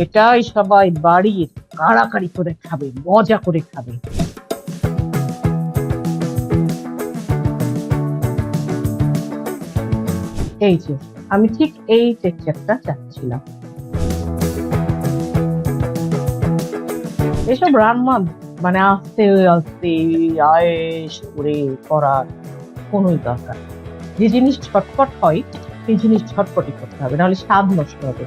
এটাই সবাই বাড়ির কাড়াকাড়ি করে খাবে, মজা করে খাবে। এই যে, আমি ঠিক এই টেক্সচারটা চাচ্ছিলাম। এসব রান্না মানে আস্তে আস্তে আয়েস করে করার কোনোই দরকার যে জিনিস ছটপট হয়, সেই জিনিস ছটপটই করতে হবে, নাহলে স্বাদ নষ্ট হবে।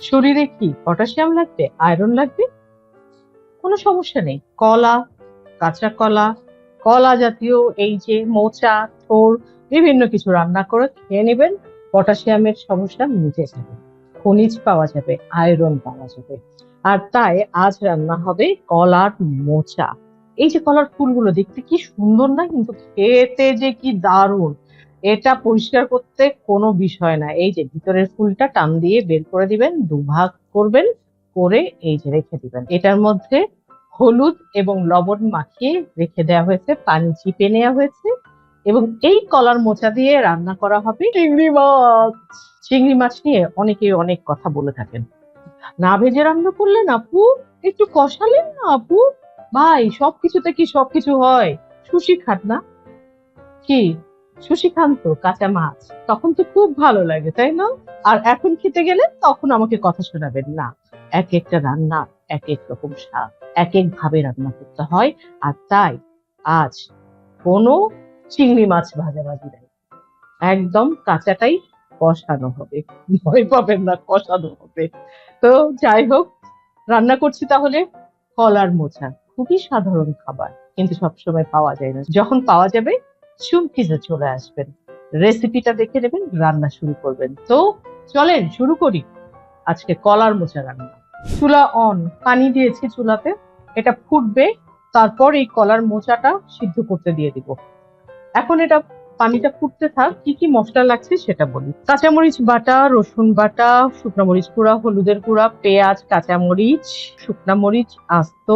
শরীরে কি পটাশিয়াম লাগবে, আয়রন লাগবে? কোনো সমস্যা নেই। কলা, কাঁচা কলা কলা জাতীয় এই যে মোচা, থোর, বিভিন্ন কিছু রান্না করে খেয়ে নেবেন, পটাশিয়ামের সমস্যা মিটে যাবে। খনিজ পাওয়া যাবে, আয়রন পাওয়া যাবে। আর তাই আজ রান্না হবে কলার মোচা। এই যে কলার ফুলগুলো দেখতে কি সুন্দর না, কিন্তু খেতে যে কি দারুণ। এটা পরিষ্কার করতে কোনো বিষয় না। এই যে ভিতরের ফুলটা টান দিয়ে বের করে দিবেন দুভাগ করবেন করে এই যে রেখে দিবেন। এটার মধ্যে হলুদ এবং লবণ মাখিয়ে রেখে দেওয়া হয়েছে পানি চিপে নেওয়া হয়েছে এবং এই কলার মোচা দিয়ে রান্না করা হবে। চিংড়ি মাছ! চিংড়ি মাছ নিয়ে অনেকেই অনেক কথা বলে থাকেন। না ভেজে রান্না করলেন আপু? একটু কষালেন না আপু? ভাই সবকিছুতে কি সবকিছু হয়? সুশি খান না? কি? সুশি খান তো কাঁচা মাছ। তখন তো খুব ভালো লাগে, তাই না? আর এখন খেতে গেলে তখন আমাকে কথা শোনাবেন না। এক একটা রান্না, এক এক রকম স্বাদ, এক এক ভাবে রান্না করতে হয়। আর তাই আজ কোনো চিংড়ি মাছ ভাজাভাজি নেই। একদম কাঁচাটাই কষানো হবে। ভয় পাবেন না, কষানো হবে। তো যাই হোক, রান্না করছি তাহলে। কলার মোচা খুবই সাধারণ খাবার, কিন্তু সবসময় পাওয়া যায় না। যখন পাওয়া যাবে চুমকিতে চলে আসবেন। রেসিপিটা দেখে নেবেন, রান্না শুরু করবেন। তো চলেন, শুরু করি। আজকে কলার মোচা রান্না। চুলা অন পানি দিয়েছি চুলাতে। এটা ফুটবে, তারপর এই কলার মোচাটা সিদ্ধ করতে দিয়ে দিব। এখন এটা পানিটা ফুটতে থাক, কি কি মশলা লাগছে সেটা বলি। কাঁচামরিচ বাটা, রসুন বাটা, শুকনো মরিচ গুঁড়া, হলুদের গুঁড়া, পেঁয়াজ, কাঁচামরিচ, শুকনো মরিচ, আস্ত,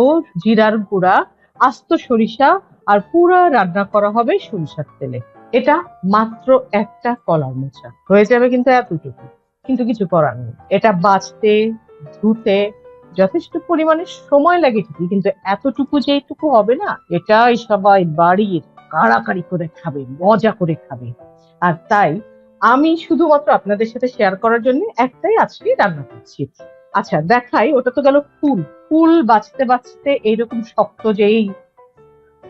জিরার গুঁড়া, আস্ত সরিষা আর পুরো রান্না করা হবে সরিষার তেলে। এটা মাত্র একটা কলার মোচা। হয়ে যাবে কিন্তু এতটুকু। কিন্তু কিছু করার নেই। এটা বাঁচতে, ধুতে যথেষ্ট পরিমাণে সময় লাগে ঠিকই, কিন্তু এতটুকু যেটুকু হবে না, এটাই সবাই বাড়ির কাড়াকাড়ি করে খাবে, মজা করে খাবে। আর তাই আমি শুধুমাত্র আপনাদের সাথে শেয়ার করার জন্য একটাই আজকে রান্না করছি। আচ্ছা দেখাই, ওটা তো গেল ফুল। ফুল বাঁচতে বাঁচতে এইরকম শক্ত যেই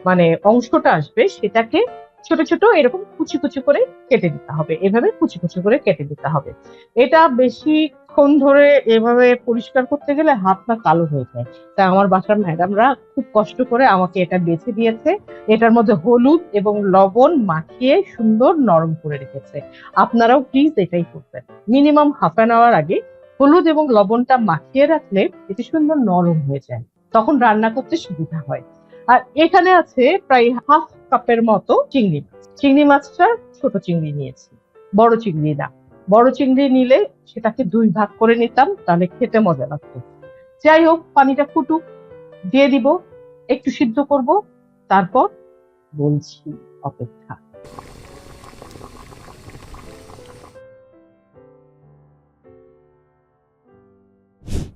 মানে অংশটা আসবে সেটাকে ছোট ছোট এরকম কুচি কুচি করে কেটে দিতে হবে। এভাবে কুচি কুচি করে কেটে দিতে হবে। এটা বেশিক্ষণ ধরে এভাবে পরিষ্কার করতে গেলে হাত না কালো হয়ে যায়। তাই আমার বাসার ম্যাডামরা খুব কষ্ট করে আমাকে এটা বেছে দিয়েছে। এটার মধ্যে হলুদ এবং লবণ মাখিয়ে সুন্দর নরম করে রেখেছে। আপনারাও প্লিজ এটাই করবেন। মিনিমাম হাফ অ্যান আওয়ার আগে হলুদ এবং লবণটা মাখিয়ে রাখলে এটি সুন্দর নরম হয়ে যায়। তখন রান্না করতে সুবিধা হয়। আর এখানে আছে প্রায় হাফ কাপের মতো চিংড়ি মাছ। চিংড়ি মাছটা ছোট চিংড়ি নিয়েছি, বড় চিংড়ি না। বড় চিংড়ি নিলে সেটাকে দুই ভাগ করে নিতাম, তাহলে খেতে মজা লাগতো। যাই হোক, পানিটা ফুটুক, দিয়ে দিব, একটু সিদ্ধ করব, তারপর বলছি অপেক্ষা।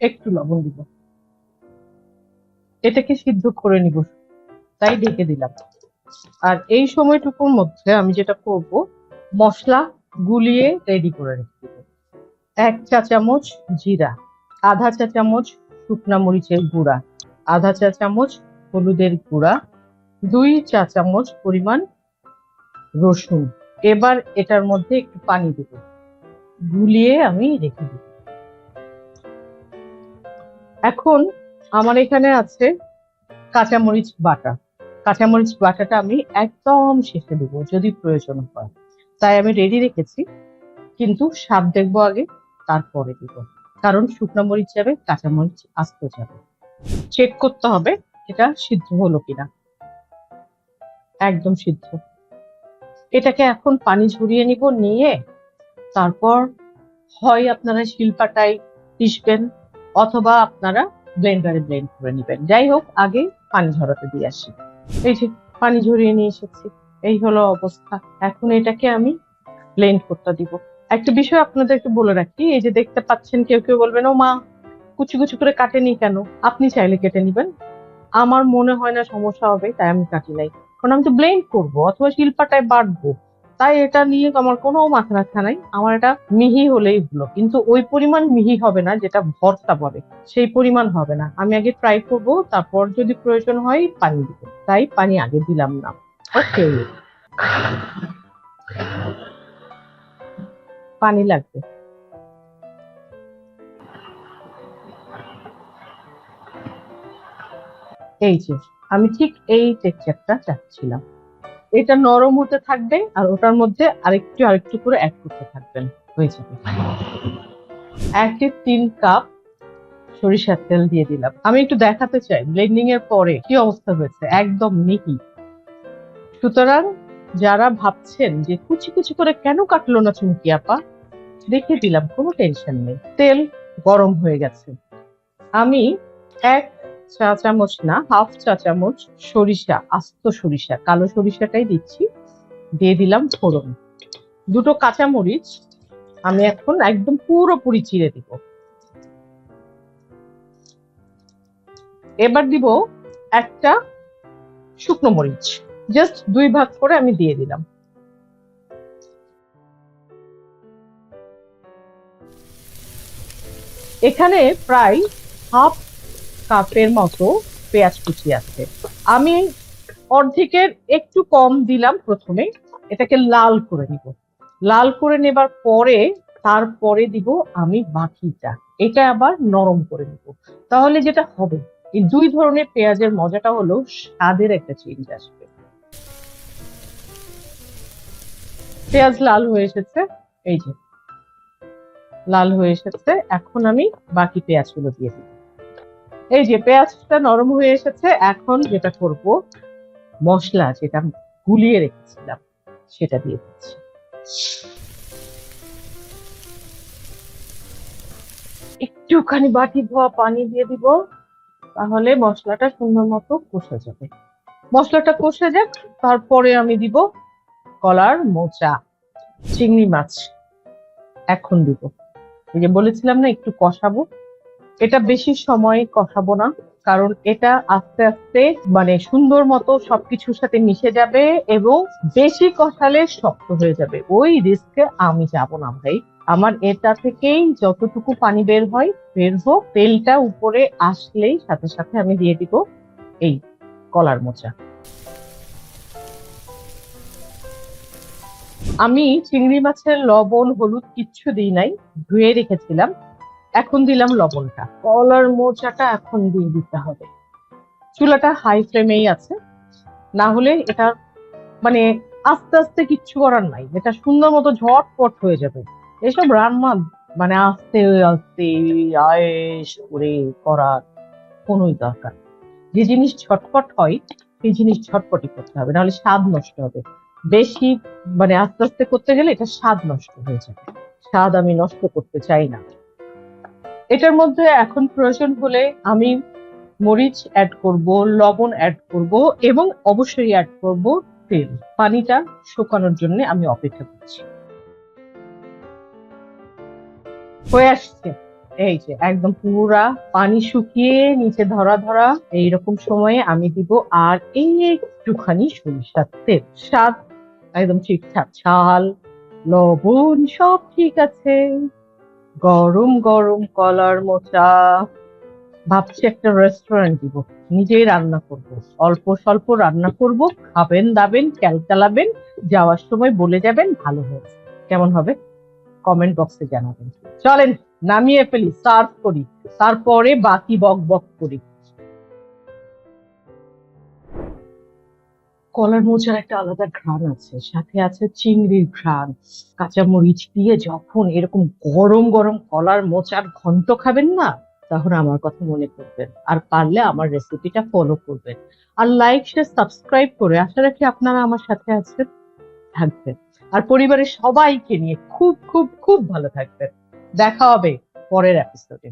একটু লবণ দিব। এটাকে সিদ্ধ করে নিব। তাই ঢেকে দিলাম। আর এই সময়টুকুর মধ্যে আমি যেটা করব, মশলা গুলিয়ে রেডি করে রেখে দেবো। এক চা চামচ জিরা, আধা চা চামচ শুকনা মরিচের গুঁড়া, আধা চা চামচ হলুদের গুঁড়া, দুই চা চামচ পরিমাণ রসুন। এবার এটার মধ্যে একটু পানি দেব। গুলিয়ে আমি রেখে দেব। এখন আমার এখানে আছে কাঁচামরিচ বাটা। কাঁচামরিচ বাটাটা আমি একদম শেষে দেবো, যদি প্রয়োজন হয়। তাই আমি রেডি রেখেছি, কিন্তু স্বাদ দেখব আগে, তারপরে দিব। কারণ শুকনো মরিচ যাবে, কাঁচামরিচ আস্ত যাবে। চেক করতে হবে, এটা সিদ্ধ হলো কিনা। একদম সিদ্ধ। এটাকে এখন পানি ঝরিয়ে নিব, নিয়ে তারপর হয় আপনারা শিলপাটায় পিসবেন অথবা আপনারা ব্লেন্ডারে ব্লেন্ড করে নেবেন। যাই হোক, আগে পানি ঝরাতে দিয়ে আসি। এই যে পানি ঝরিয়ে নিয়ে এসেছি, এই হলো অবস্থা। এখন এটাকে আমি ব্লেন্ড করতে দিব। একটা বিষয় আপনাদেরকে বলে রাখি, এই যে দেখতে পাচ্ছেন কেউ কেউ বলবেন, ও মা, কুচি কুচি করে কাটেনি কেন? আপনি চাইলে কেটে নেবেন। আমার মনে হয় না সমস্যা হবে, তাই আমি কাটি নাই। কারণ আমি তো ব্লেন্ড করব, অথবা শিল্পাটায় বাটবো। তাই এটা নিয়ে আমার কোনো মাথা ব্যথা নাই। আমার এটা মিহি হলেই হলো। কিন্তু ওই পরিমাণ মিহি হবে না যেটা ভর্তা বলে সেই পরিমাণ হবে না। আমি আগে ট্রাই করব, তারপর যদি প্রয়োজন হয় পানি দিব। তাই পানি আগে দিলাম না। ওকে পানি লাগবে। এই যে, আমি ঠিক এই টেক্সচারটা চাচ্ছিলাম। এটা নরম হতে থাকবে আর ওটার মধ্যে আরেকটু আরেকটু করে অ্যাড করতে থাকবেন। হয়ে যাবে। একে তিন কাপ সরিষার তেল দিয়ে দিলাম। আমি একটু দেখাতে চাই ব্লেন্ডিং এর পরে কি অবস্থা হয়েছে? একদম মিহি। সুতরাং যারা ভাবছেন যে কুচি কুচি করে কেন কাটলো না চুমকি আপা দেখে দিলাম, কোনো টেনশন নেই। তেল গরম হয়ে গেছে। আমি এক চা চামচ না, হাফ চা চামচ সরিষা, আস্ত সরিষা, কালো সরিষাটাই দিচ্ছি, দিয়ে দিলাম ফোড়ন। দুটো কাঁচা মরিচ আমি এখন একদম পুরোপুরি চিড়ে দিব। এবার দিব একটা শুকনো মরিচ জাস্ট দুই ভাগ করে আমি দিয়ে দিলাম। এখানে প্রায় হাফ কাপের মতো পেঁয়াজ কুচি আছে। আমি অর্ধেকের একটু কম দিলাম প্রথমে, এটাকে লাল করে নিব। লাল করে নেবার পরে, তারপরে দিব আমি বাকিটা। এটা আবার নরম করে নিব। তাহলে যেটা হবে, এই দুই ধরনের পেঁয়াজের মজাটা হলো স্বাদের একটা চেঞ্জ আসবে। পেঁয়াজ লাল হয়ে এসেছে, এই যে। লাল হয়ে এসেছে, এখন আমি বাকি পেঁয়াজগুলো দিয়ে দিই এই যে পেঁয়াজটা নরম হয়ে এসেছে, এখন যেটা করব, মশলা যেটা গুলিয়ে রেখেছিলাম, সেটা দিয়ে দিচ্ছি। একটুখানি বাটি ধোয়া পানি দিয়ে দিব, তাহলে মশলাটা সুন্দর মতো কষে যাবে। মশলাটা কষে যাক, তারপরে আমি দিব কলার মোচা, চিংড়ি মাছ, এখন দিব। এই যে বলেছিলাম না, একটু কষাবো। এটা বেশি সময় কষাবো না, কারণ এটা আস্তে আস্তে মানে সুন্দর মতো সবকিছুর সাথে মিশে যাবে এবং বেশি কষালে শক্ত হয়ে যাবে। ওই রিস্কে আমি যাব না ভাই। আমার এটা থেকেই যতটুকু পানি বের হয়, বের হোক, তেলটা উপরে আসলেই সাথে সাথে আমি দিয়ে দিব এই কলার মোচা। আমি চিংড়ি মাছের লবণ, হলুদ কিচ্ছু দিই নাই, ধুয়ে রেখেছিলাম। এখন দিলাম লবণটা। কলার মোচাটা এখন দিয়ে দিতে হবে। চুলাটা হাই ফ্লেমেই আছে। না হলে এটা মানে আস্তে আস্তে কিচ্ছু করার নাই। এটা সুন্দর মতো ঝটপট হয়ে যাবে। এসব রান্না মানে আস্তে আস্তে আয়েস করে করার কোনোই দরকার যে জিনিস ঝটপট হয়, সেই জিনিস ঝটপটই করতে হবে। নাহলে স্বাদ নষ্ট হবে। বেশি মানে আস্তে আস্তে করতে গেলে এটা স্বাদ নষ্ট হয়ে যাবে। স্বাদ আমি নষ্ট করতে চাই না। এটার মধ্যে এখন প্রয়োজন হলে আমি মরিচ অ্যাড করব, লবণ অ্যাড করব এবং অবশ্যই অ্যাড করব তেল। পানিটা শুকানোর জন্য আমি অপেক্ষা করছি। হয়ে আসছে। এই যে, একদম পুরা পানি শুকিয়ে নিচে ধরা ধরা এইরকম সময়ে আমি দিব আর এই একটুখানি সরিষার তেল। স্বাদ একদম ঠিকঠাক। ঝাল, লবণ সব ঠিক আছে। গরম গরম কলার মোচা। ভাবছি একটা রেস্টুরেন্ট দিব। নিজেই রান্না করব। অল্প স্বল্প রান্না করব। খাবেন, দাবেন ক্যালকালাবেন যাওয়ার সময় বলে যাবেন, ভালো হয়েছে কেমন হবে? কমেন্ট বক্সে জানাবেন। চলেন, নামিয়ে ফেলি সার্ভ করি। তারপরে বাকি বক বক করি। কলার মোচার একটা আলাদা ঘ্রাণ আছে, সাথে আছে চিংড়ির ঘ্রাণ কাঁচা মরিচ দিয়ে যখন এরকম গরম গরম কলার মোচার ঘন্ট খাবেন না, তখন আমার কথা মনে করবেন আর পারলে আমার রেসিপিটা ফলো করবেন। আর লাইক শেয়ার সাবস্ক্রাইব করে আশা রাখি আপনারা আমার সাথে আছেন, থাকবেন। আর পরিবারের সবাইকে নিয়ে খুব খুব খুব ভালো থাকবেন। দেখা হবে পরের এপিসোডে